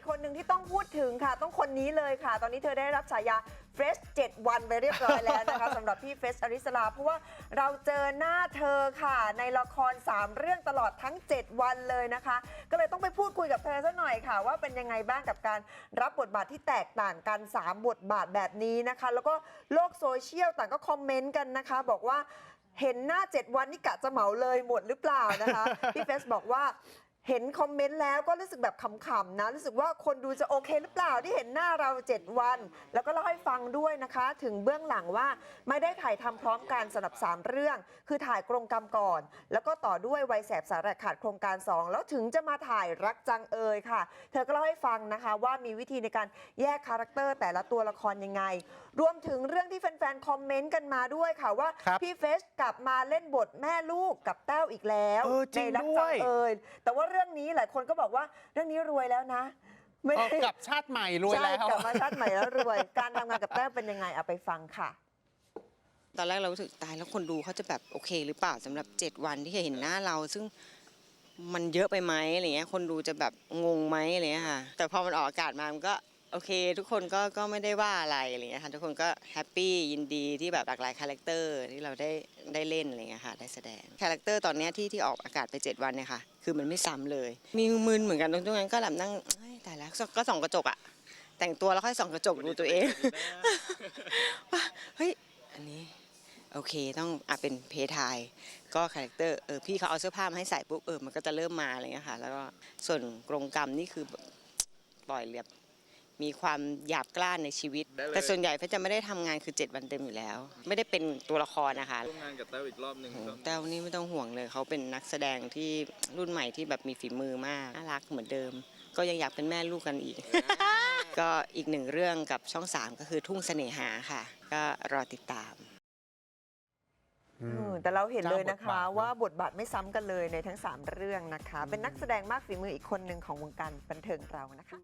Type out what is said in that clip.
อีกคนหนึ่งที่ต้องพูดถึงค่ะ ต้องคนนี้เลยค่ะ ตอนนี้เธอได้รับฉายาเฟรช7วันไปเรียบร้อยแล้วนะคะสำหรับพี่เฟรชอริสลาเพราะว่าเราเจอหน้าเธอค่ะ ในละคร 3 เรื่องตลอดทั้ง 7 วันเลยนะคะ ก็เลยต้องไปพูดคุยกับเธอซะหน่อยค่ะ ว่าเป็นยังไงบ้างกับการรับบทบาทที่แตกต่างกัน 3 บทบาทแบบนี้นะคะ แล้วก็โลกโซเชียลต่างก็คอมเมนต์กันนะคะ บอกว่าเห็นหน้า 7 วันนี่กะจะเหมาเลยหมดหรือเปล่านะคะ พี่เฟสบอกว่า เห็นคอมเมนต์แล้วก็รู้สึกแบบขำๆนะ รู้สึกว่าคนดูจะโอเคหรือเปล่าที่เห็นหน้าเรา 7 วัน แล้วก็เล่าให้ฟังด้วยนะคะ ถึงเบื้องหลังว่าไม่ได้ถ่ายทำพร้อมกันสำหรับ 3 เรื่อง คือถ่ายกรงกรรมก่อน แล้วก็ต่อด้วยวัยแสบสาระขาดโครงการ 2 แล้วถึงจะมาถ่ายรักจังเอยค่ะ เธอก็เล่าให้ฟังนะคะว่ามีวิธีในการแยกคาแรคเตอร์แต่ละตัวละครยังไง รวมถึงเรื่องที่แฟนๆคอมเมนต์กันมาด้วยค่ะว่าครับพี่เฟสกลับมาเล่นบทแม่ลูกกับแต้วอีกแล้วเออจริงในรักด้จัวยเอยแต่ว่าเรื่องนี้หลายคนก็บอกว่าเรื่องนี้รวยแล้วนะ ไม่เอาได้กลับชาติใหม่รวยใช่แล้วกลับมาชาติใหม่แล้วรวย การทำงานกับแต้วเป็นยังไงเอาไปฟังค่ะ ตอนแรกเรารู้สึกตายแล้วคนดูเขาจะแบบโอเคหรือเปล่าสำหรับ 7 วันที่จะเห็นหน้าเรา ซึ่งมันเยอะไปไหมอะไรเงี้ยคนดูจะแบบงงไหมอะไรเงี้ยค่ะแต่พอมันออกอากาศมามันก็ โอเค ทุกคนก็ก็ไม่ได้ว่าอะไรอะไรเงี้ยค่ะทุกคนก็แฮปปี้ยินดีที่แบบหลากหลายคาแรคเตอร์ที่เราได้ได้เล่นอะไรเงี้ยค่ะได้แสดงคาแรคเตอร์ตอนเนี้ยที่ที่ออกอากาศไป 7 วันเนี่ยค่ะคือมันไม่ซ้ำเลย มีมึนเหมือนกันตรงนั้นก็แบบนั่งเฮ้ยตายแล้วก็ส่องกระจกอะแต่งตัวแล้วค่อยส่องกระจกดูตัวเองว่าเฮ้ยอันนี้โอเคต้องอะเป็นเพทายก็คาแรคเตอร์เออพี่เขาเอาเสื้อผ้ามาให้ใส่ปุ๊บเออมันก็จะเริ่มมาอะไรเงี้ยค่ะ แล้วก็ส่วนกรงกรรมนี่คือแบบปล่อยเรียบ มีความหยาบกล้านในชีวิตได้เลยแต่ส่วนใหญ่เพชรจะไม่ได้ทำงานคือ 7 วันเต็มอยู่แล้ว ไม่ได้เป็นตัวละครนะคะร่วมงานกับแต้วอีกรอบหนึ่งโอ้โหก็แต้วนี่ไม่ต้องห่วงเลยเขาเป็นนักแสดงที่รุ่นใหม่ที่แบบมีฝีมือมากน่ารักเหมือนเดิม ก็ยังอยากเป็นแม่ลูกกันอีก ก็อีกหนึ่งเรื่องกับช่อง 3 ก็คือทุ่งเสน่หาค่ะ ก็รอติดตามอืมเออแต่เราเห็นเลยนะคะเก้าบทบาทเนอะว่าบทบาทไม่ซ้ำกันเลยในทั้ง 3 เรื่องนะคะ เป็นนักแสดงมากฝีมืออีกคนหนึ่งของวงการบันเทิงเรานะคะ